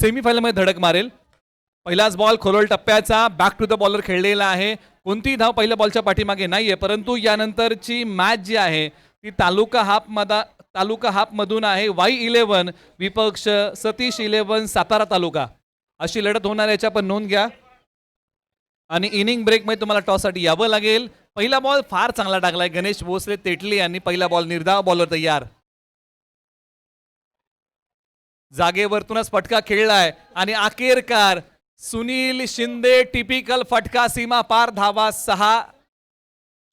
सेमीफायनलमध्ये धडक मारेल. पहिलाच बॉल खोलोल टप्प्याचा बॅक टू द बॉलर खेळलेला आहे. कोणतीही धाव पहिल्या बॉलच्या पाठीमागे नाहीये परंतु यानंतरची मॅच जी आहे ती तालुका हाफमधा तालुका हाफमधून आहे. वाई इलेव्हन विपक्ष सतीश इलेव्हन सातारा तालुका. अशी लढत होणार याच्या पण नोंद घ्या. आणि इनिंग ब्रेकमध्ये तुम्हाला टॉससाठी यावं लागेल. पहिला बॉल फार चांगला टाकलाय गणेश भोसले तेटली यांनी पहिला बॉल निर्धाव बॉलवर तयार. जागेवरतूनच फटका खेळलाय. आणि अखेरकार सुनील शिंदे टिपिकल फटका सीमा पार धावा सहा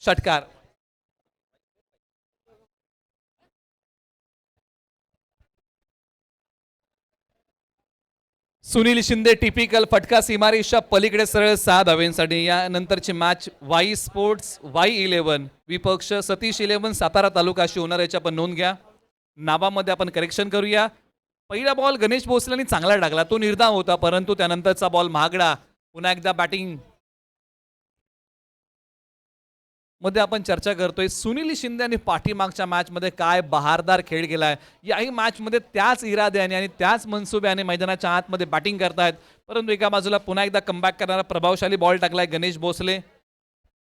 षटकार. सुनील शिंदे टिपिकल फटका सीमारेषा पलीकडे सरळ सहा धावेंसाठी यानंतरची match Wai sports Wai eleven विपक्ष सतीश इलेव्हन सातारा तालुका अशी होणार याच्या आपण नोंद घ्या. नावामध्ये आपण करेक्शन करूया. पहिला बॉल गणेश भोसलेने चांगला टाकला. तो निर्धाव होता परंतु त्यानंतरचा बॉल महागडा. पुन्हा एकदा बॅटिंगमध्ये आपण चर्चा करतोय. सुनील शिंदे आणि पाठीमागच्या मॅचमध्ये काय बहारदार खेळ केलाय? याही मॅचमध्ये त्याच इराद्याने आणि त्याच मनसुब्याने मैदानाच्या आतमध्ये बॅटिंग करतायत. परंतु एका बाजूला पुन्हा एकदा कमबॅक करणारा प्रभावशाली बॉल टाकलाय गणेश भोसले.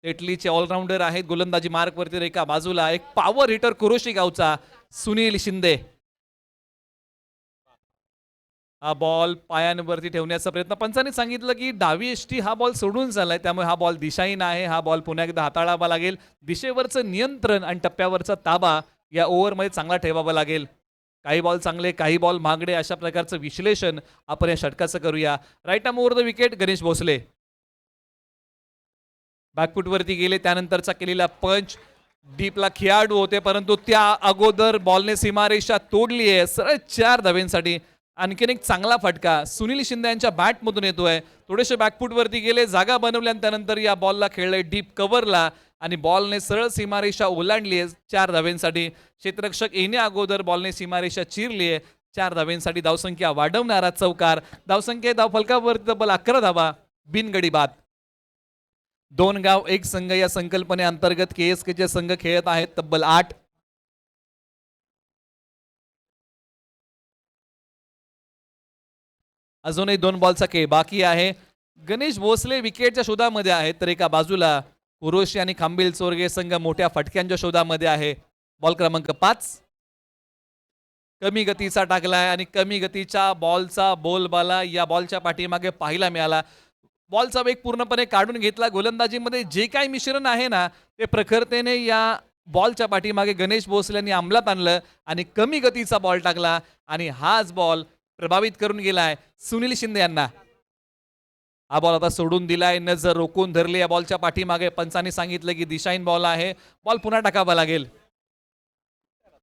इटलीचे ऑलराऊंडर आहेत गोलंदाजी मार्कवरती तर एका बाजूला. एक पॉवर हिटर कुरोशी गावचा सुनील शिंदे. हा बॉल पायांवरती ठेवण्याचा प्रयत्न. पंचांनी सांगितलं की डावी एष्टी हा बॉल सोडून चाललाय त्यामुळे हा बॉल दिशाहीन आहे. हा बॉल पुन्हा एकदा हाताळावा लागेल. दिशेवरचं नियंत्रण आणि टप्प्यावरचा ताबा या ओव्हरमध्ये चांगला ठेवावा लागेल. काही बॉल चांगले काही बॉल महागडे अशा प्रकारचं विश्लेषण आपण या षटकाचं करूया. Right arm over the wicket Ganesh Bhosale. बॅकफुटवरती गेले त्यानंतरचा केलेला पंच डीपला खेळाडू होते परंतु त्या अगोदर बॉलने सीमारेषा तोडली आहे. सरळ चार धावेंसाठी आणखीन एक चांगला फटका. सुनील शिंदे यांच्या बॅटमधून येतोय. थोडेसे बॅकफूटवरती गेले जागा बनवल्या त्यानंतर या बॉलला खेळलंय डीप कव्हरला आणि बॉलने सरळ सीमारेषा ओलांडली आहे चार धावेंसाठी क्षेत्ररक्षक येणे अगोदर बॉलने सीमारेषा चिरली आहे. चार धावेंसाठी धावसंख्या वाढवणारा चौकार. धावसंख्या धाव फलकावरती तब्बल अकरा धावा. बिनगडी बाद दोन गाव एक संघ या संकल्पनेअंतर्गत के एस केचे संघ खेळत आहेत. तब्बल आठ अजूनही दोन बॉलचा खेळ बाकी आहे. गणेश भोसले विकेटच्या शोधामध्ये आहेत तर एका बाजूला कुरोशी आणि खांबील चोरगे संघ मोठ्या फटक्यांच्या शोधामध्ये आहे. बॉल क्रमांक पाच. कमी गतीचा टाकलाय आणि कमी गतीच्या बॉलचा बोलबाला या बॉलच्या पाठीमागे पाहायला मिळाला. बॉलचा वेग पूर्णपणे काढून घेतला. गोलंदाजीमध्ये जे काही मिश्रण आहे ना ते प्रखरतेने या बॉलच्या पाठीमागे गणेश भोसल्यांनी अंमलात आणलं आणि कमी गतीचा बॉल टाकला आणि हाच बॉल प्रभावित करून गेलाय. सुनील शिंदे यांना. हा बॉल आता सोडून दिलाय. नजर रोखून धरली या बॉलच्या पाठीमागे. पंचांनी सांगितलं की दिशाहीन बॉल आहे. बॉल पुन्हा टाकावा लागेल.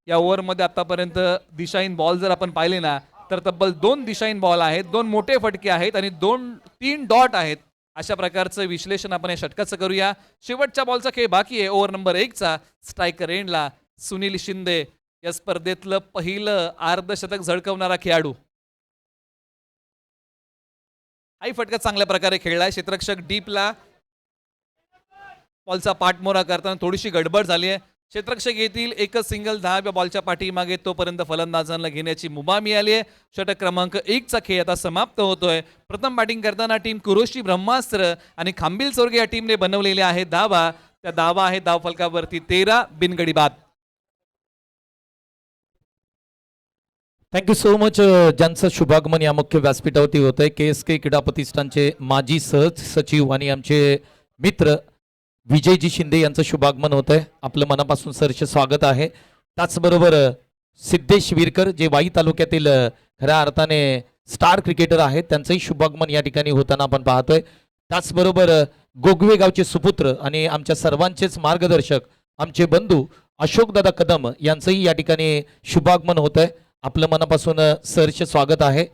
या ओव्हरमध्ये आतापर्यंत दिशाहीन बॉल जर आपण पाहिले ना तर तब्बल दोन दिशाहीन बॉल आहेत. दोन मोठे फटके आहेत आणि दोन तीन डॉट आहेत. अशा प्रकारचं विश्लेषण आपण या षटकाचं करूया. शेवटच्या बॉलचा खेळ बाकी आहे. ओव्हर नंबर एकचा स्ट्रायकर एंडला सुनील शिंदे या स्पर्धेतलं पहिलं अर्धशतक झळकवणारा खेळाडू. हाही फटका चांगल्या प्रकारे खेळलाय. क्षेत्रक्षक डीपला बॉलचा पाठमोरा करताना थोडीशी गडबड झाली आहे. क्षेत्रक्षक येथील एकच सिंगल दहा बॉलच्या पाठीमागे तोपर्यंत फलंदाजांना घेण्याची मुभा मिळाली आहे. षटक क्रमांक एकचा खेळ आता समाप्त होतोय. प्रथम बॅटिंग करताना टीम कुरोशी ब्रह्मास्त्र आणि खांबील चोरगे या टीमने बनवलेले आहे धावा त्या धावा आहे दाव फलकावरती तेरा बिनगडी बाद. थँक्यू सो मच ज्यांचं शुभागमन या मुख्य व्यासपीठावरती होत आहे. के एस के क्रीडा प्रतिष्ठानचे माजी सहज सचिव आणि आमचे मित्र विजयजी शिंदे यांचं शुभागमन होत आहे. आपलं मनापासून सरचे स्वागत आहे. त्याचबरोबर सिद्धेश विरकर जे वाई तालुक्यातील खऱ्या अर्थाने स्टार क्रिकेटर आहेत त्यांचंही शुभागमन या ठिकाणी होताना आपण पाहतोय. त्याचबरोबर गोगवे गावचे सुपुत्र आणि आमच्या सर्वांचेच मार्गदर्शक आमचे बंधू अशोकदादा कदम यांचंही या ठिकाणी शुभागमन होत आहे. आपलं मनापासून सरचे स्वागत आहे.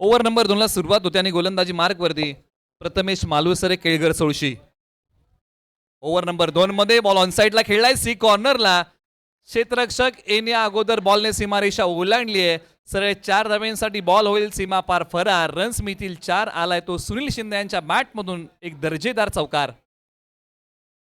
ओव्हर नंबर दोनला सुरुवात होते आणि गोलंदाजी मार्कवरती प्रथमेश मालुसरे केळगर सोळशी. ओव्हर नंबर दोन मध्ये बॉल ऑन साईडला खेळलाय. सी कॉर्नरला क्षेत्ररक्षक एने अगोदर बॉलने सीमारेषा ओलांडली आहे. सरळ चार धाब्यांसाठी बॉल होईल सीमा पार फरार. रन्स मिळतील चार आलाय तो सुनील शिंदे यांच्या बॅटमधून एक दर्जेदार चौकार.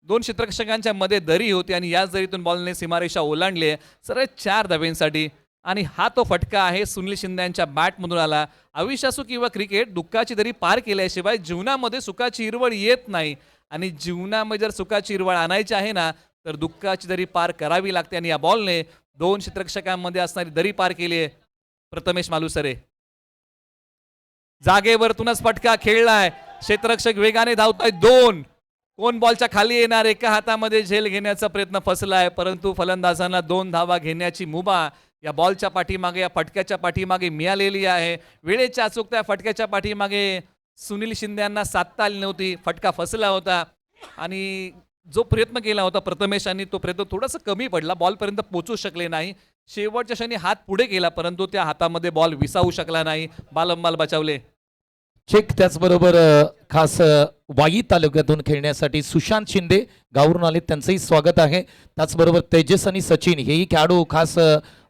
दोन क्षेत्रक्षकांच्या मध्ये दरी होती आणि याच दरीतून बॉलने सीमारेषा ओलांडली आहे. सरळ चार धाब्यांसाठी आणि हा तो फटका आहे सुनील शिंदे यांच्या बॅटमधून आला. आयुष्य असो किंवा क्रिकेट दुःखाची दरी पार केल्याशिवाय जीवनामध्ये सुखाची हिरवळ येत नाही. आणि जीवनामध्ये जर सुखाची हिरवळ आणायची आहे ना तर दुःखाची दरी पार करावी लागते. आणि या बॉलने दोन क्षेत्रक्षकांमध्ये असणारी दरी पार केली आहे. प्रथमेश मालुसरे. जागेवरतूनच फटका खेळलाय. क्षेत्ररक्षक वेगाने धावताय दोन. कोण बॉलच्या खाली येणार? एका हातामध्ये झेल घेण्याचा प्रयत्न फसलाय परंतु फलंदाजांना दोन धावा घेण्याची मुभा या बॉलच्या पाठीमागे या फटक्याच्या पाठीमागे मिळालेली आहे. वेळेच्या अचूकता या फटक्याच्या पाठीमागे सुनील शिंदे यांना साधता आली नव्हती. फटका फसला होता. आणि जो प्रयत्न केला होता प्रथमेशांनी तो प्रयत्न थोडासा कमी पडला. बॉलपर्यंत पोचू शकले नाही. शेवटच्या क्षणी हात पुढे केला परंतु त्या हातामध्ये बॉल विसावू शकला नाही. बालंबाल बचावले. चेक त्याचबरोबर खास वाई तालुक्यातून खेळण्यासाठी सुशांत शिंदे गावरून आले त्यांचंही स्वागत आहे. त्याचबरोबर तेजस आणि सचिन हेही खेळाडू खास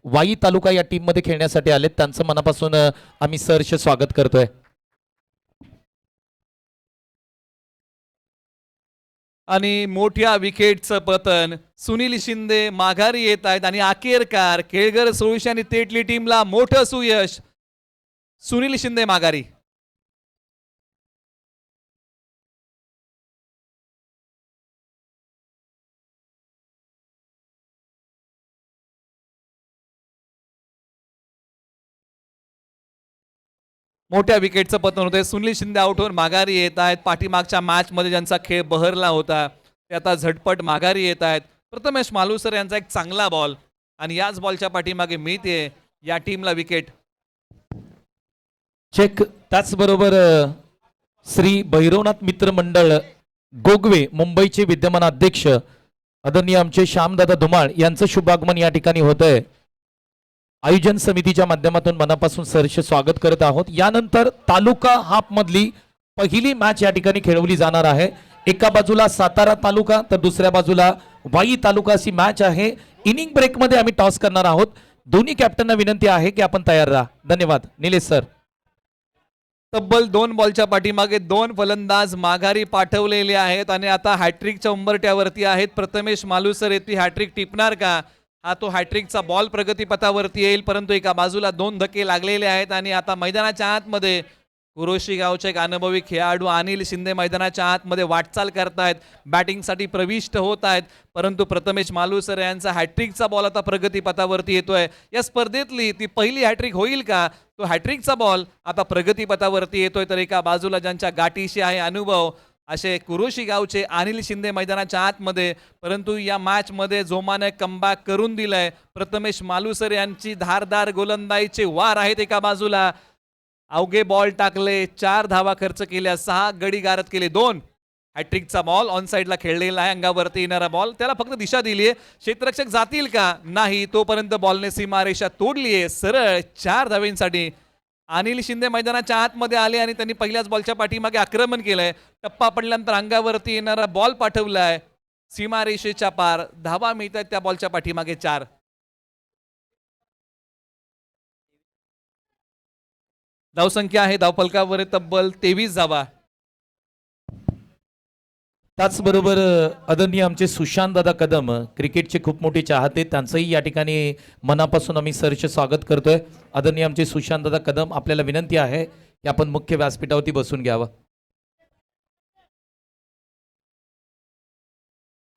वाई तालुका या टीममध्ये खेळण्यासाठी आलेत. त्यांचं मनापासून आम्ही सहर्ष स्वागत करतोय. आणि मोठ्या विकेटचं पतन. सुनील शिंदे माघारी येत आहेत आणि अखेरकार केळगर सोळीशे आणि तेटली टीमला मोठं सुयश. सुनील शिंदे माघारी. मोठ्या विकेटचं पतन होतंय. सुनील शिंदे आउट होऊन माघारी येत आहेत. पाठीमागच्या मॅचमध्ये ज्यांचा खेळ बहरला होता ते आता झटपट माघारी येत आहेत. प्रथमेश मालुसर यांचा एक चांगला बॉल आणि याच बॉलच्या पाठीमागे मिळते या टीमला विकेट चेक त्याचबरोबर श्री भैरवनाथ मित्र मंडळ गोगवे मुंबईचे विद्यमान अध्यक्ष आदरणीय आमचे श्यामदादा धुमाळ यांचं शुभागमन या ठिकाणी होत आहे आयोजन समितीच्या माध्यमातून मनापासून सहर्ष स्वागत करत आहोत. यानंतर तालुका हाफ मधली पहिली मॅच या ठिकाणी खेळवली जाणार आहे. एका बाजूला सातारा तालुका तर दुसऱ्या बाजूला वाई तालुका अशी मॅच आहे. इनिंग ब्रेकमध्ये आम्ही टॉस करणार आहोत. दोन्ही कॅप्टनना विनंती आहे की आपण तयार राहा. धन्यवाद. निलेश सर. तब्बल दोन बॉलच्या पाठीमागे दोन फलंदाज माघारी पाठवलेले आहेत आणि आता हॅट्रिकच्या उंबरट्यावरती आहेत. प्रथमेश मालुसर येथे हॅट्रिक टिपणार का? हा तो हॅट्रिकचा बॉल प्रगतीपथावरती येईल परंतु एका बाजूला दोन धक्के लागलेले आहेत आणि आता मैदानाच्या आतमध्ये कुरोशी गावचे एक अनुभवी खेळाडू अनिल शिंदे मैदानाच्या आतमध्ये वाटचाल करतायत बॅटिंगसाठी प्रविष्ट होत आहेत परंतु प्रथमेश मालुसर यांचा हॅट्रिकचा बॉल आता प्रगतीपथावरती येतोय. या स्पर्धेतली ती पहिली हॅट्रिक होईल का? तो हॅट्रिकचा बॉल आता प्रगतीपथावरती येतोय तर एका बाजूला ज्यांच्या गाठीशी आहे अनुभव असे कुरोशी गावचे अनिल शिंदे मैदानाच्या आतमध्ये परंतु या मॅचमध्ये जोमाने कमबॅक करून दिलंय. प्रथमेश मालुसर यांची धारदार गोलंदाजीचे वार आहेत एका बाजूला. अवघे बॉल टाकले चार धावा खर्च केल्या सहा गडी गारत केले दोन. हॅट्रिकचा बॉल ऑन साईडला खेळलेला आहे अंगावरती येणारा बॉल त्याला फक्त दिशा दिली आहे क्षेत्ररक्षक जातील का? नाही तोपर्यंत बॉलने सीमारेषा तोडली आहे सरळ चार धावेंसाठी अनिल शिंदे मैदानाच्या आतमध्ये आले आणि त्यांनी पहिल्याच बॉलच्या पाठीमागे आक्रमण केलंय. टप्पा पडल्यानंतर अंगावरती येणारा बॉल पाठवलाय. सीमारेषेच्या पार धावा मिळतात त्या बॉलच्या पाठीमागे चार. धावसंख्या आहे. धावफलकावर तब्बल तेवीस धावा. त्याचबरोबर आदरणीय आमचे सुशांत दादा कदम क्रिकेटचे खूप मोठे चाहते त्यांचंही या ठिकाणी मनापासून आम्ही सरचे स्वागत करतोय. आदरणीय आमचे सुशांत दादा कदम आपल्याला विनंती आहे की आपण मुख्य व्यासपीठावरती बसून घ्यावं.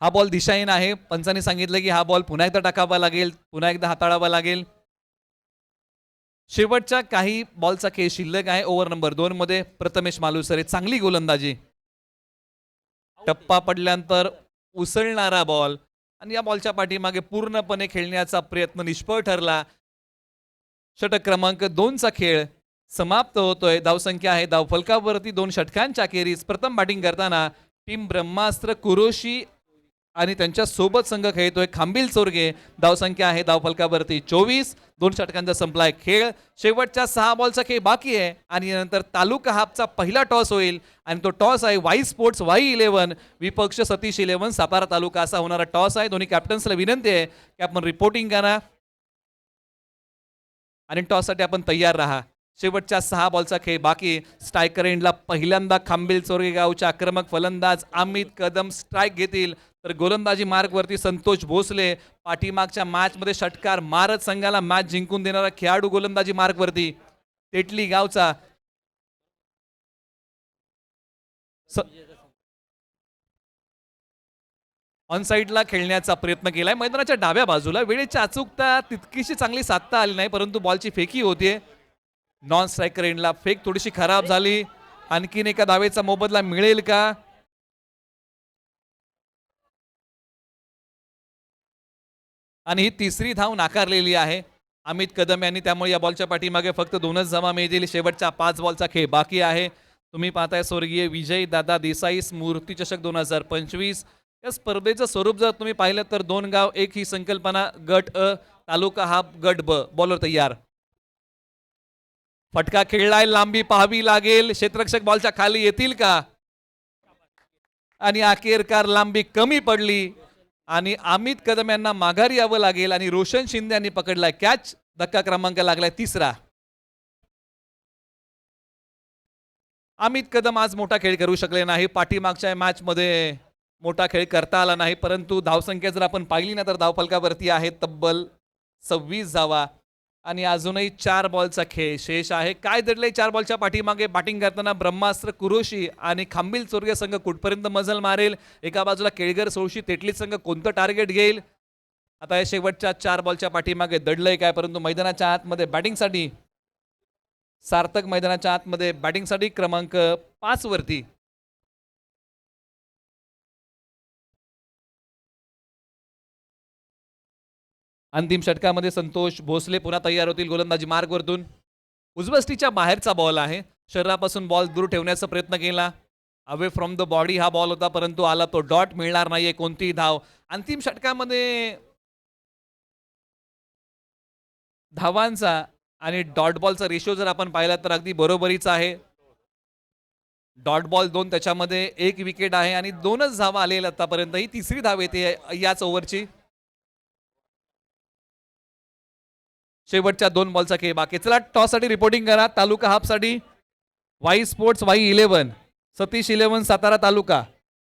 हा बॉल दिशाहीन आहे. पंचाने सांगितलं की हा बॉल पुन्हा एकदा टाकावा लागेल पुन्हा एकदा हाताळावा लागेल. शेवटच्या काही बॉलचा खेळ शिल्लक आहे ओव्हर नंबर दोन मध्ये प्रथमेश मालुसरे चांगली गोलंदाजी. टप्पा पडल्यानंतर उसळणारा बॉल आणि या बॉलच्या पाठीमागे पूर्णपणे खेळण्याचा प्रयत्न निष्फळ ठरला. षटक क्रमांक दोनचा खेळ समाप्त होतोय. धावसंख्या आहे धावफलकावरती दोन षटकांच्या खेरीज प्रथम बॅटिंग करताना टीम ब्रह्मास्त्र कुरोशी आणि त्यांच्यासोबत संघ खेळतोय खांबिल चोरगे. धावसंख्या आहे धावफलकावरती चोवीस. दोन षटकांचा संपलाय खेळ. शेवटच्या सहा बॉलचा खेळ बाकी आहे. आणि नंतर तालुका हाफचा पहिला टॉस होईल. आणि तो टॉस आहे वाई स्पोर्ट्स वाई इलेव्हन. विपक्ष सतीश इलेव्हन सातारा तालुका असा होणारा टॉस आहे. दोन्ही कॅप्टन्सला विनंती आहे. की आपण रिपोर्टिंग करा. आणि टॉससाठी आपण तयार राहा. शेवटच्या सहा बॉलचा खेळ बाकी. स्ट्रायकर एंडला पहिल्यांदा खांबेल गावच्या आक्रमक फलंदाज अमित कदम स्ट्राईक घेतील. तर गोलंदाजी मार्गवरती संतोष भोसले पाठीमागच्या मॅचमध्ये षटकार मारत संघाला मॅच जिंकून देणारा खेळाडू गोलंदाजी मार्गवरती. तेटली गावचा ऑन साईडला खेळण्याचा प्रयत्न केलाय. मैदानाच्या डाव्या बाजूला वेळेची अचूकता तितकीशी चांगली साधता आली नाही परंतु बॉलची फेकी होतीये. नॉन स्ट्रायकर एंडला फेक थोडीशी खराब झाली. आणखीन एका धावेचा मोबदला मिळेल का? आणि ही तिसरी धाव नाकारलेली आहे. अमित कदम यांनी त्यामुळे या बॉलच्या पाठीमागे फक्त दोनच जमा मिळतील. शेवटच्या पाच बॉलचा खेळ बाकी आहे. तुम्ही पाहताय स्वर्गीय विजय दादा देसाई स्मृती चषक दोन हजार पंचवीस. या स्पर्धेचं स्वरूप जर तुम्ही पाहिलं तर दोन गाव एक ही संकल्पना गट अ तालुका हा गट ब. बॉलर तयार. फटका खेळलाय लांबी पाहावी लागेल. क्षेत्ररक्षक बॉलच्या खाली येतील का? आणि अखेरकार लांबी कमी पडली आणि अमित कदम यांना माघारी यावं लागेल आणि रोशन शिंदे यांनी पकडलाय. कॅच धक्का क्रमांक लागलाय तिसरा. अमित कदम आज मोठा खेळ करू शकले नाही. पाठीमागच्या मॅचमध्ये मोठा खेळ करता आला नाही परंतु धावसंख्या जर आपण पाहिली ना तर धावफलकावरती आहे तब्बल सव्वीस धावा आणि अजूनही चार बॉलचा खेळ शेष आहे. काय दडले चार बॉलच्या पाठीमागे? बॅटिंग करताना ब्रह्मास्त्र कुरोशी आणि खांबील चोरगे संघ कुठपर्यंत मजल मारेल? एका बाजूला केळगर सोळशी तेटली संघ कोणतं टार्गेट घेईल? आता या शेवटच्या चार बॉलच्या पाठीमागे दडलंय काय? परंतु मैदानाच्या आतमध्ये बॅटिंगसाठी सार्थक मैदानाच्या आतमध्ये बॅटिंगसाठी क्रमांक पाचवरती अंतिम षटकामध्ये संतोष भोसले पुन्हा तयार होतील गोलंदाजी मार्गवरतून. उजबस्टीच्या बाहेरचा बॉल आहे. शरीरापासून बॉल दूर ठेवण्याचा प्रयत्न केला. अवे फ्रॉम द बॉडी हा बॉल होता परंतु आला तो डॉट मिळणार नाहीये कोणतीही धाव. अंतिम षटकामध्ये धावांचा आणि डॉट बॉलचा रेशो जर आपण पाहिला तर अगदी बरोबरीचा आहे. डॉट बॉल दोन त्याच्यामध्ये एक विकेट आहे आणि दोनच धावा आलेल्या आतापर्यंत. ही तिसरी धाव येते याच ओव्हरची शेवटच्या दोन बॉलचा खेळ बाकी चला टॉससाठी रिपोर्टिंग करा. Taluka हाफसाठी Wai sports Wai eleven. Satish eleven Satara taluka.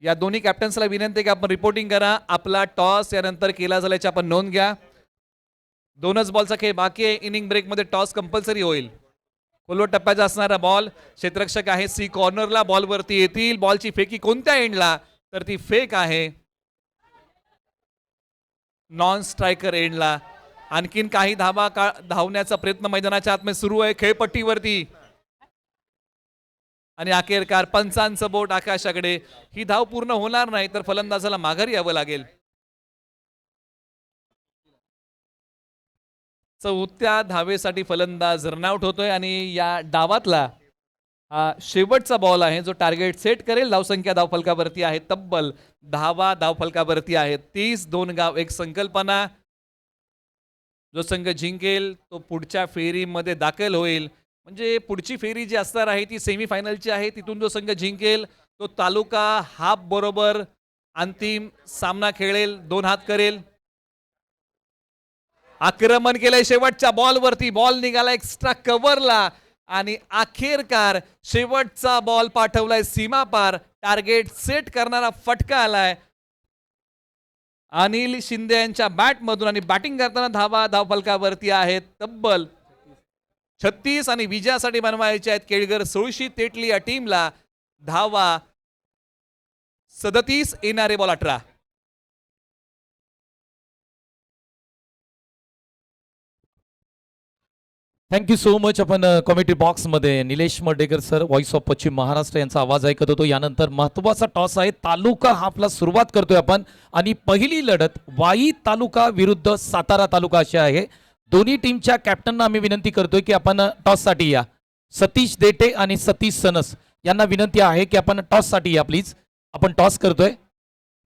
या दोन्ही कॅप्टन्सला विनंती आहे की आपण रिपोर्टिंग करा. आपला टॉस यानंतर केला झाल्याची आपण नोंद घ्या. दोनच बॉलचा खेळ बाकी आहे. इनिंग ब्रेकमध्ये टॉस कंपल्सरी होईल. खोलवर टप्प्याचा असणारा बॉल. क्षेत्ररक्षक आहे. सी कॉर्नरला बॉलवरती येतील. बॉलची फेकी कोणत्या एंडला? तर ती फेक आहे. नॉन स्ट्रायकर एंडला. आणखीन काही धावा का धावण्याचा प्रयत्न मैदानाच्या आतमध्ये सुरू आहे खेळपट्टीवरती. आणि अखेरकार पंचांचं बोट आकाशाकडे. ही धाव पूर्ण होणार नाही तर फलंदाजाला माघारी यावं लागेल. चौथ्या धावेसाठी फलंदाज रनआउट होतोय आणि या डावातला हा शेवटचा बॉल आहे जो टार्गेट सेट करेल. धावसंख्या धावफलकावरती आहे तब्बल धावा धावफलकावरती आहे. तीस दोन गाव एक संकल्पना. जो संघ जिंकेल तो पुढच्या फेरीमध्ये दाखल होईल. म्हणजे पुढची फेरी जी असणार आहे ती सेमीफायनलची आहे. तिथून जो संघ जिंकेल तो तालुका हाफ बरोबर अंतिम सामना खेळेल दोन हात करेल. आक्रमण केलंय शेवटच्या बॉलवरती. बॉल निघाला एक्स्ट्रा कव्हरला आणि अखेरकार शेवटचा बॉल पाठवलाय सीमापार. टार्गेट सेट करणारा फटका आलाय. अनिल शिंदे यांच्या बॅटमधून आणि बॅटिंग करताना धावा धावफलकावरती आहेत. तब्बल छत्तीस आणि विजयासाठी बनवायचे आहेत केळगर सोळशी तेटली या टीमला धावा सदतीस येणारे बॉल अठरा. थँक्यू सो मच आपण कॉमेडी बॉक्समध्ये Nilesh Mardekar sir voice of Paschim Maharashtra यांचा आवाज ऐकत होतो. यानंतर महत्त्वाचा टॉस आहे. तालुका हाफला सुरुवात करतोय आपण. आणि पहिली लढत वाई तालुका विरुद्ध सातारा तालुका अशी आहे. दोन्ही टीमच्या कॅप्टनना आम्ही विनंती करतोय की आपण टॉससाठी या. सतीश देटे आणि सतीश सनस यांना विनंती आहे की आपण टॉससाठी या प्लीज आपण टॉस करतोय.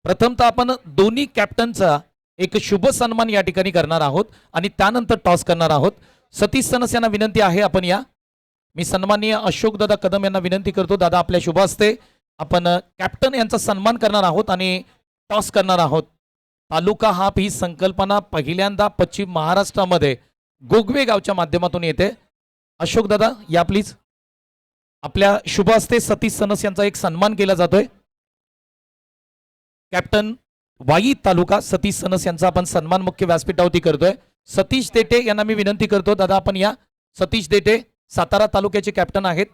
प्रथमतः आपण दोन्ही कॅप्टनचा एक शुभ सन्मान या ठिकाणी करणार आहोत. आणि त्यानंतर टॉस करणार आहोत. सतीश सनस यांना विनंती आहे आपण या. मी सन्माननीय अशोक दादा कदम यांना विनंती करतो. दादा आपल्या शुभ असते. आपण कॅप्टन यांचा सन्मान करणार आहोत आणि टॉस करणार आहोत. तालुका हाप ही संकल्पना पहिल्यांदा पश्चिम महाराष्ट्रामध्ये गोगवे गावच्या माध्यमातून येते. अशोक दादा या प्लीज आपल्या शुभ हस्ते सतीश सनस यांचा एक सन्मान केला जातोय. कॅप्टन वाई तालुका सतीश सनस यांचा आपण सन्मान मुख्य व्यासपीठावरती करतोय. सतीश देटे यांना मी विनंती करतो दादा आपण या. सतीश देटे सातारा तालुक्याचे कॅप्टन आहेत.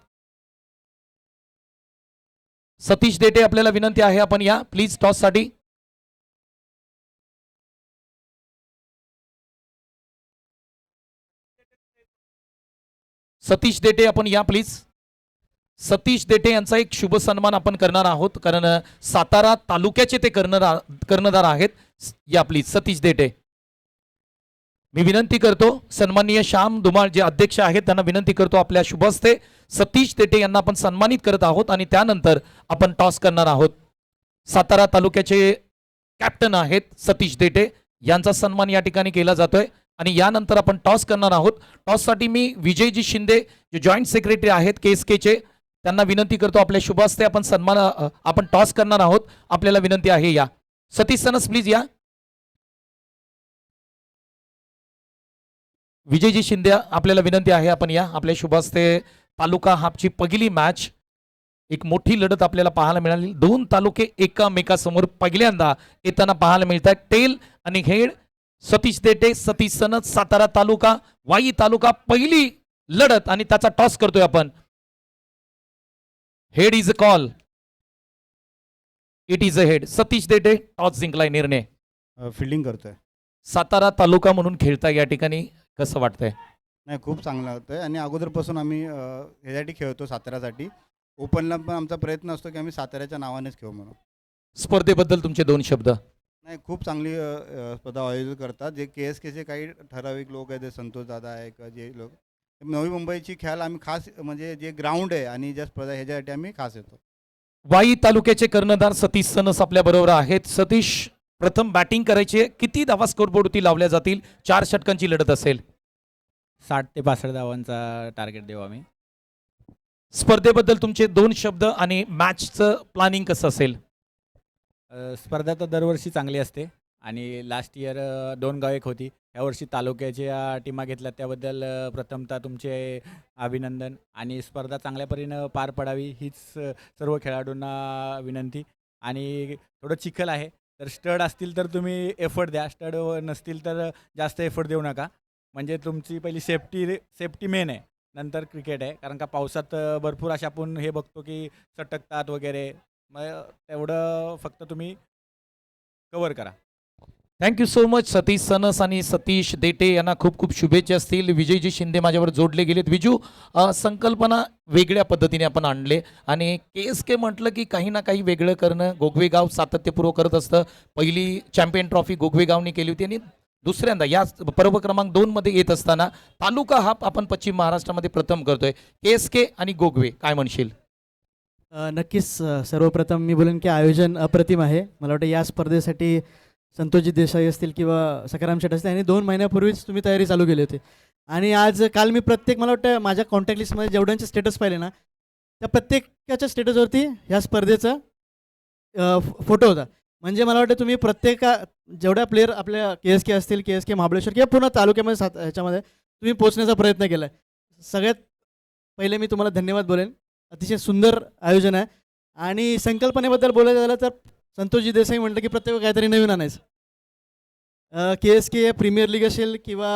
सतीश देटे आपल्याला विनंती आहे आपण या. प्लीज टॉससाठी सतीश देटे आपण या प्लीज सतीश देटे यांचा एक शुभ सन्मान आपण करणार आहोत कारण सातारा तालुक्याचे ते कर्णधार कर्णधार आहेत. या प्लीज सतीश देटे. मी विनंती करतो सन्माननीय श्याम धुमाळ जे अध्यक्ष आहेत त्यांना विनंती करतो आपल्या शुभ हस्ते सतीश देटे यांना आपण सन्मानित करत आहोत आणि त्यानंतर आपण टॉस करणार आहोत. सातारा तालुक्याचे कॅप्टन आहेत सतीश देटे यांचा सन्मान या ठिकाणी केला जातोय आणि यानंतर आपण टॉस करणार आहोत. टॉससाठी मी विजयजी शिंदे जे जॉईंट सेक्रेटरी आहेत के एस केचे त्यांना विनंती करतो आपल्या शुभ हस्ते आपण सन्मान आपण टॉस करणार आहोत. आपल्याला विनंती आहे या. सतीश सनस प्लीज या. विजयजी शिंदे आपल्याला विनंती आहे आपण या. आपल्या शुभ हस्ते तालुका हापची पहिली मॅच एक मोठी लढत आपल्याला पाहायला मिळाली. दोन तालुके एकामेकासमोर पहिल्यांदा येताना पाहायला मिळतात टेल आणि हेड सतीश देटे सतीश सनत सातारा तालुका वाई तालुका पहिली लढत आणि त्याचा टॉस करतोय आपण. Head is a call it is a head Satish Dete toss जिंकलाय निर्णय. फिल्डिंग करतोय. सातारा तालुका म्हणून खेळता या ठिकाणी. कसं वाटतंय? नाही खूप चांगलं होतं आणि अगोदरपासून आम्ही अ, ह्यासाठी खेळतो साताऱ्यासाठी. ओपनला पण आमचा प्रयत्न असतो की आम्ही साताऱ्याच्या नावानेच खेळू म्हणून. स्पर्धेबद्दल तुमचे दोन शब्द? नाही खूप चांगली अ, अ, स्पर्धा आयोजित करतात. जे के एस केचे काही ठराविक लोक आहेत ते संतोष दादा आहे किंवा जे लोक नवी मुंबईची खेळ आम्ही खास म्हणजे जे ग्राउंड आहे आणि ज्या स्पर्धा ह्याच्यासाठी आम्ही खास येतो. वाई तालुक्याचे कर्णधार सतीश सनस आपल्या बरोबर आहेत. सतीश प्रथम बॅटिंग करायचे. किती धावा स्कोरबोर्डवरती लावल्या जातील? चार षटकांची लढत असेल. साठ ते पासष्ट धावांचा टार्गेट देऊ आम्ही. स्पर्धेबद्दल तुमचे दोन शब्द आणि मॅचचं प्लॅनिंग कसं असेल? अ, स्पर्धा तर दरवर्षी चांगली असते. आणि लास्ट इयर दोन गाव एक होती. यावर्षी तालुक्याच्या टीमा घेतल्या. त्याबद्दल अ, प्रथमतः तुमचे अभिनंदन. आणि स्पर्धा चांगल्या परीनं पार पडावी हीच अ, सर्व खेळाडूंना विनंती. आणि थोडं चिखल आहे. तर स्टड असतील तर तुम्ही एफर्ट द्या. स्टड नसतील तर जास्त एफर्ट देऊ नका. म्हणजे तुमची पहिली सेफ्टी सेफ्टी मेन आहे. नंतर क्रिकेट आहे. कारण का पावसात भरपूर अशा आपण हे बघतो की सटकतात वगैरे. मग तेवढं फक्त तुम्ही कवर करा. Thank you so much Satish Sanas आणि सतीश देटे यांना खूप खूप शुभेच्छा असतील. विजयजी शिंदे माझ्यावर जोडले गेलेत. विजू संकल्पना वेगळ्या पद्धतीने आपण आणले आणि के एस के म्हटलं की काही ना काही वेगळं करणं गोगवेगाव सातत्यपूर्वक करत असतं. पहिली चॅम्पियन ट्रॉफी गोगवेगावने केली होती आणि दुसऱ्यांदा या पर्व क्रमांक दोनमध्ये येत असताना तालुका हा आपण पश्चिम महाराष्ट्रामध्ये प्रथम करतोय. के एस के आणि गोगवे काय म्हणशील? नक्कीच सर्वप्रथम मी बोलेन की आयोजन अप्रतिम आहे. मला वाटतं या स्पर्धेसाठी संतोषजी देसाई असतील किंवा सकाराम शेट असतील यांनी दोन महिन्यापूर्वीच तुम्ही तयारी चालू केली होती. आणि आज काल मी प्रत्येक मला वाटतं माझ्या कॉन्टॅक्ट लिस्टमध्ये जेवढ्यांचे स्टेटस पाहिले ना त्या प्रत्येकाच्या स्टेटसवरती ह्या स्पर्धेचा फोटो होता. म्हणजे मला वाटतं तुम्ही प्रत्येका जेवढ्या प्लेअर आपल्या के एस के असतील के एस के महाबळेश्वर किंवा पूर्ण तालुक्यामध्ये सात ह्याच्यामध्ये तुम्ही पोचण्याचा प्रयत्न केला. आहे सगळ्यात पहिले मी तुम्हाला धन्यवाद बोलेन. अतिशय सुंदर आयोजन आहे. आणि संकल्पनेबद्दल बोलायचं झालं तर संतोषजी देसाई म्हटलं की प्रत्येक काहीतरी नवीन आणायचं. K S K premier league असेल किंवा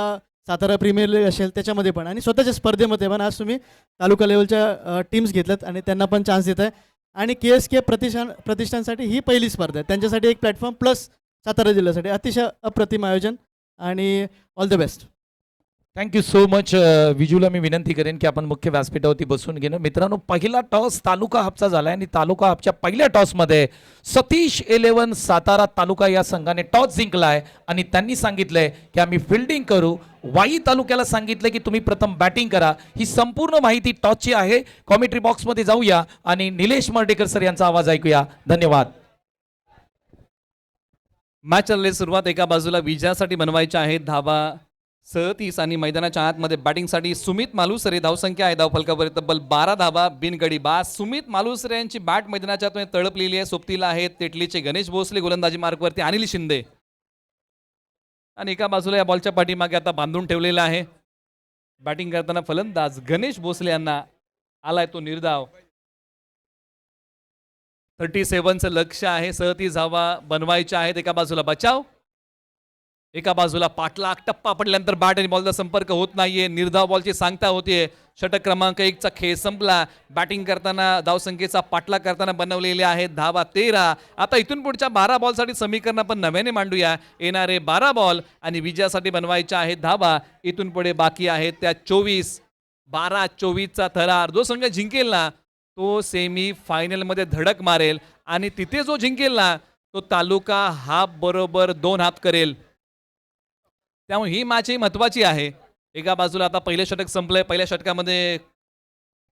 सातारा प्रीमियर लीग असेल त्याच्यामध्ये पण. आणि स्वतःच्या स्पर्धेमध्ये पण आज तुम्ही तालुका लेवलच्या टीम्स घेतल्यात आणि त्यांना पण चान्स देत आहे आणि के एस के प्रतिष्ठान प्रतिष्ठानसाठी ही पहिली स्पर्धा आहे. त्यांच्यासाठी एक प्लॅटफॉर्म प्लस सातारा जिल्ह्यासाठी. अतिशय अप्रतिम आयोजन आणि all the best thank you so much विजूला मी विनंती करेन की आपण मुख्य व्यासपीठावरती बसून घेणं. मित्रांनो पहिला टॉस तालुका हापचा झाला आणि तालुका हबच्या पहिल्या टॉसमध्ये सतीश इलेवन सातारा तालुका या संघाने टॉस जिंकलाय. आणि त्यांनी सांगितलंय की आम्ही फिल्डिंग करू. वाई तालुक्याला सांगितलं की तुम्ही प्रथम बॅटिंग करा. ही संपूर्ण माहिती टॉसची आहे. कॉमेंट्री बॉक्समध्ये जाऊया आणि निलेश मर्डेकर सर यांचा आवाज ऐकूया. धन्यवाद. मॅच चालले सुरुवात एका बाजूला विजयासाठी बनवायच्या आहेत धावा सहतीस आणि मैदानाच्या आतमध्ये बॅटिंगसाठी सुमित मालुसरे धावसंख्या आहे. धावफलकावर तब्बल बारा धाबा बिनगडी बास सुमित मालुसरे यांची बॅट मैदानाच्या आतमध्ये तळपलेली आहे सोबतीला आहेत तेटलीचे गणेश भोसले गोलंदाजी मार्गवरती अनिल शिंदे. आणि एका बाजूला या बॉलच्या पाठीमागे आता बांधून ठेवलेला आहे. बॅटिंग करताना फलंदाज गणेश भोसले यांना आलाय तो निर्धाव. थर्टी सेव्हनचं लक्ष आहे. सहतीस धावा बनवायच्या आहेत एका बाजूला. बचाव. एका बाजूला पाटला टप्पा पडल्यानंतर बॅट आणि बॉलचा संपर्क होत नाहीये. निर्धाव बॉलची सांगता होतीये. षटक क्रमांक एकचा खेळ संपला. बॅटिंग करताना धावसंख्येचा पाटला करताना बनवलेले आहेत धावा तेरा. आता इथून पुढच्या बारा बॉलसाठी समीकरण आपण नव्याने मांडूया. येणारे बारा बॉल आणि विजयासाठी बनवायच्या आहेत धावा. इथून पुढे बाकी आहेत त्या चोवीस. बारा चोवीसचा थरार. जो संघ जिंकेल ना तो सेमी फायनलमध्ये धडक मारेल. आणि तिथे जो जिंकेल ना तो तालुका हाफ बरोबर दोन हात करेल. त्यामुळे ही मॅच ही महत्वाची आहे. एका बाजूला आता पहिलं षटक संपलंय. पहिल्या षटकामध्ये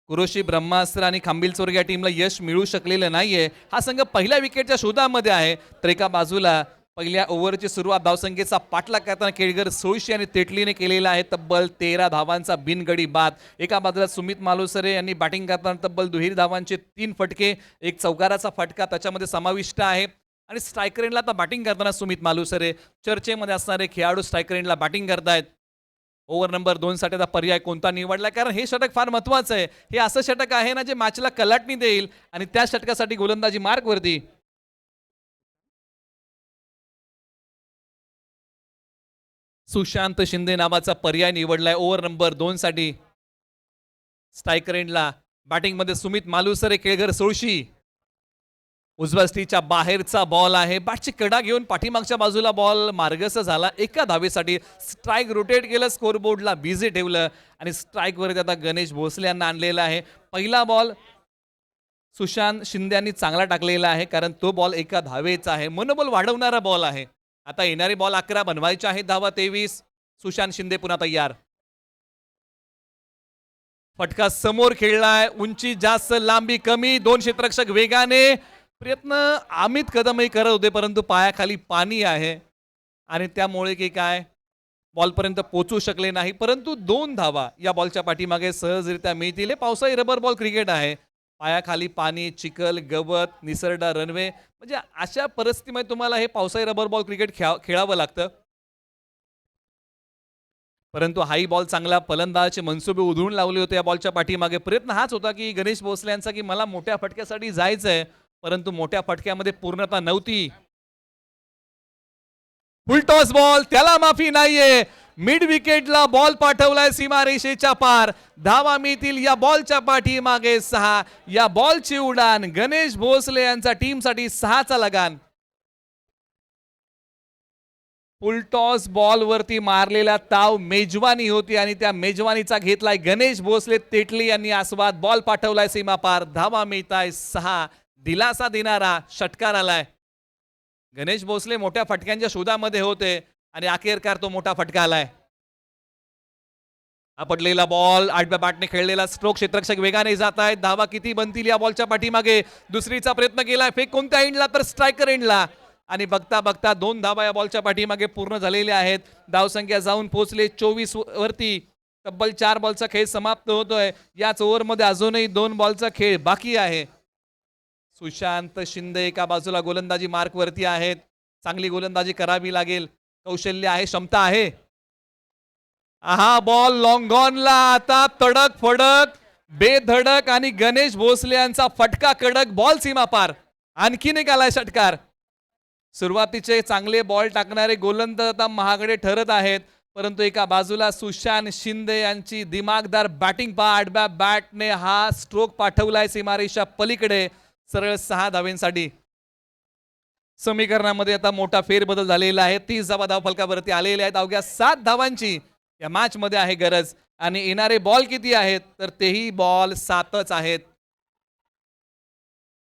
कुरोशी ब्रह्मास्त्र आणि खांबिल चोरगे या टीमला यश मिळू शकलेलं नाहीये. हा संघ पहिल्या विकेटच्या शोधामध्ये आहे. तर एका बाजूला पहिल्या ओव्हरची सुरुवात धावसंख्येचा पाठलाग करताना केळगर सोळशी आणि तेटलीने केलेला आहे. तब्बल तेरा धावांचा बिनगडी बाद. एका बाजूला सुमित मालुसरे यांनी बॅटिंग करताना तब्बल दुहेरी धावांचे तीन फटके एक चौकाराचा फटका त्याच्यामध्ये समाविष्ट आहे. आणि स्ट्रायकर आता बॅटिंग करताना सुमित मालुसरे चर्चेमध्ये असणारे खेळाडू स्ट्रायकर बॅटिंग करतायत. ओव्हर नंबर दोनसाठी आता पर्याय कोणता निवडला? कारण हे षटक फार महत्त्वाचं आहे. हे असं षटक आहे ना जे मॅचला कलाटणी देईल आणि त्या षटकासाठी गोलंदाजी मार्कवरती सुशांत शिंदे नावाचा पर्याय निवडलाय. ओव्हर नंबर दोनसाठी स्ट्रायकरेंडला बॅटिंगमध्ये सुमित मालुसरे केळघर सोळशी. उजव्या स्टीच्या बाहेरचा बॉल आहे. बॅटची कडा घेऊन पाठीमागच्या बाजूला बॉल मार्गस्थ झाला. एका धावेसाठी स्ट्राईक रोटेट केलं. स्कोरबोर्डला बिझी ठेवलं. आणि स्ट्राईकवरती आता गणेश भोसले यांना आणलेला आहे. पहिला बॉल सुशांत शिंदे यांनी चांगला टाकलेला आहे. कारण तो बॉल एका धावेचा आहे. मनोबल वाढवणारा बॉल आहे. आता येणारे बॉल अकरा बनवायचे आहेत धावा तेवीस. सुशांत शिंदे पुन्हा तयार. फटका समोर खेळलाय. उंची जास्त लांबी कमी. दोन क्षेत्ररक्षक वेगाने प्रयत्न अमित कदमही करत होते परंतु पायाखाली पाणी आहे. आणि त्यामुळे की काय बॉलपर्यंत पोचू शकले नाही. परंतु दोन धावा या बॉलच्या पाठीमागे सहजरित्या मिळतील. हे पावसाळी रबर बॉल क्रिकेट आहे. पायाखाली पाणी चिखल गवत निसरडा रनवे म्हणजे अशा परिस्थितीमध्ये तुम्हाला हे पावसाळी रबर बॉल क्रिकेट खेळा खेळावं लागतं. परंतु हाई बॉल चांगला फलंदाजाचे मनसुबे उधळून लावले होते या बॉलच्या पाठीमागे. प्रयत्न हाच होता की गणेश भोसले यांचा की मला मोठ्या फटक्यासाठी आहे परंतु मोठ्या फटक्यामध्ये पूर्णता नव्हती. फुलटॉस बॉल त्याला माफी नाहीये. मिड विकेटला बॉल पाठवलाय सीमारेषेच्या पार. धावा मिळतील या बॉलच्या पाठीमागे सहा. या बॉलची उडान गणेश भोसले यांचा टीमसाठी सहाचा लगान. फुलटॉस बॉलवरती मारलेला ताव मेजवानी होती आणि त्या मेजवानीचा घेतलाय गणेश भोसले. तेटली यांनी आस्वाद बॉल पाठवलाय सीमा पार. धावा मिळताय सहा. दिलासा देणारा षटकार आलाय. गणेश भोसले मोठ्या फटक्यांच्या शोधामध्ये होते आणि अखेरकार तो मोठा फटका आलाय. आपटलेला बॉल आठव्या बॅटने खेळलेला स्ट्रोक क्षेत्रक्षक वेगाने जात आहेत. धावा किती बनतील या बॉलच्या पाठीमागे? दुसरीचा प्रयत्न केलाय. फेक कोणत्या एंडला तर स्ट्रायकर एंडला आणि बघता बघता दोन धावा या बॉलच्या पाठीमागे पूर्ण झालेल्या आहेत. धावसंख्या जाऊन पोहोचले चोवीस वरती. तब्बल चार बॉलचा खेळ समाप्त होतोय. याच ओव्हरमध्ये अजूनही दोन बॉलचा खेळ बाकी आहे. सुशांत शिंदे एका बाजूला गोलंदाजी मार्कवरती आहेत. चांगली गोलंदाजी करावी लागेल. कौशल्य आहे क्षमता आहे. हा बॉल लॉंगॉनला आता तडक फडक बेधडक आणि गणेश भोसले यांचा फटका कडक बॉल सीमा पार आणखीन एक आलाय षटकार. सुरुवातीचे चांगले बॉल टाकणारे गोलंदाज आता महागडे ठरत आहेत. परंतु एका बाजूला सुशांत शिंदे यांची दिमागदार बॅटिंग पहा. आडब्या बॅटने हा स्ट्रोक पाठवलाय सीमारेषा पलीकडे. सरळ सहा धावेंसाठी. समीकरणामध्ये आता मोठा फेरबदल झालेला आहे. तीस धावा धावफलकावरती आलेले आलेल्या आहेत. अवघ्या सात धावांची या मॅचमध्ये आहे गरज. आणि येणारे बॉल किती आहेत? तर तेही बॉल सातच आहेत.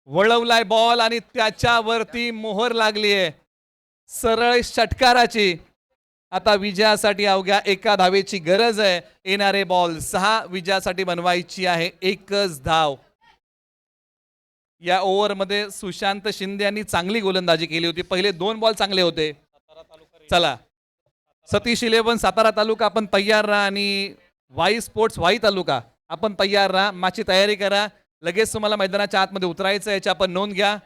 वळवलाय बॉल आणि त्याच्यावरती मोहर लागली आहे. सरळ षटकाराची. आता विजयासाठी अवघ्या एका धावेची गरज आहे. येणारे बॉल सहा विजयासाठी बनवायची आहे. एकच धाव. या ओव्हरमध्ये सुशांत शिंदे यांनी चांगली गोलंदाजी केली होती. पहिले दोन बॉल चांगले होते. चला. सतीश इलेव्हन सातारा तालुका आपण तयार राहा आणि वाई स्पोर्ट्स वाई तालुका. आपण तयार राहा माझी तयारी करा. लगेच तुम्हाला मैदानाच्या आतमध्ये उतरायचं याची आपण नोंद घ्या.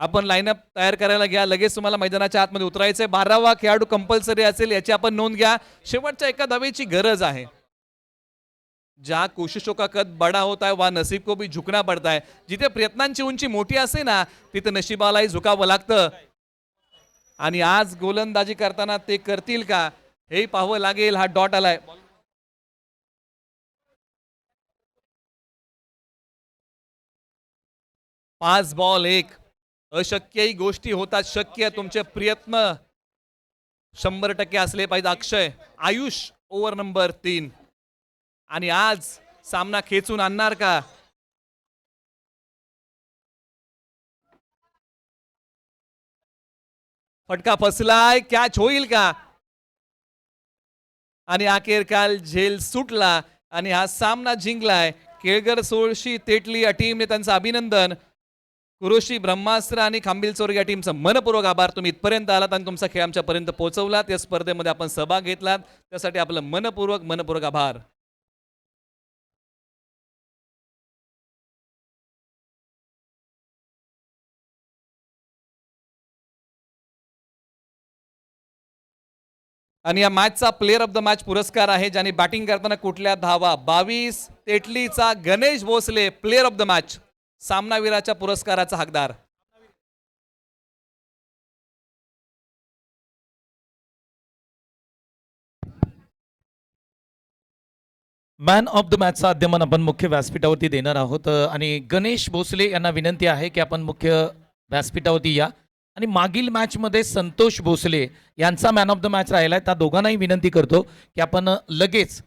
आपण लाईनअप तयार करायला घ्या. लगेच तुम्हाला मैदानाच्या आतमध्ये उतरायचंय बारावा खेळाडू कंपल्सरी असेल याची आपण नोंद घ्या. शेवटच्या एका धावेची गरज आहे. ज्या कोशिशों का कद बडा होता है वहाँ नसीब को भी झुकना पड़ता है। जिथे प्रयत्नांची उंची मोठी असते ना तिथे नशिबालाही झुकावं लागतं। आणि आज गोलंदाजी करताना ते करतील का हे पाहावं लागेल हा डॉट आलाय. पाच बॉल एक. अशक्यही गोष्टी होतात शक्य तुमचे प्रयत्न. शंभर टक्के असले पाहिजे अक्षय. आयुष ओव्हर नंबर तीन. आणि आज सामना खेचून आणणार का? फटका फसलाय कॅच होईल का? आणि अखेर काल झेल सुटला आणि हा सामना जिंकलाय. केळगर सोळशी तेटली या टीमने त्यांचं अभिनंदन. कुरोशी ब्रह्मास्त्र आणि खांबील चोर या टीमचं मनपूर्वक आभार. तुम्ही इथपर्यंत आलात आणि तुमचा खेळ आमच्यापर्यंत पोहोचवलात. या स्पर्धेमध्ये आपण सहभाग घेतलात. त्यासाठी आपलं मनपूर्वक मनपूर्वक आभार. आणि या मॅचचा प्लेअर ऑफ द मॅच पुरस्कार आहे ज्याने बॅटिंग करताना कुठल्या धावा बावीस तेटलीचा Ganesh Bhosale player of the match सामनावीराच्या पुरस्काराचा हकदार. मॅन ऑफ द मॅचचा अध्यमन आपण मुख्य व्यासपीठावरती देणार आहोत. आणि गणेश भोसले यांना विनंती आहे की आपण मुख्य व्यासपीठावरती या. आणि मागील मॅचमध्ये संतोष भोसले यांचा मॅन ऑफ द मॅच राहिला आहे त्या दोघांनाही विनंती करतो की आपण लगेच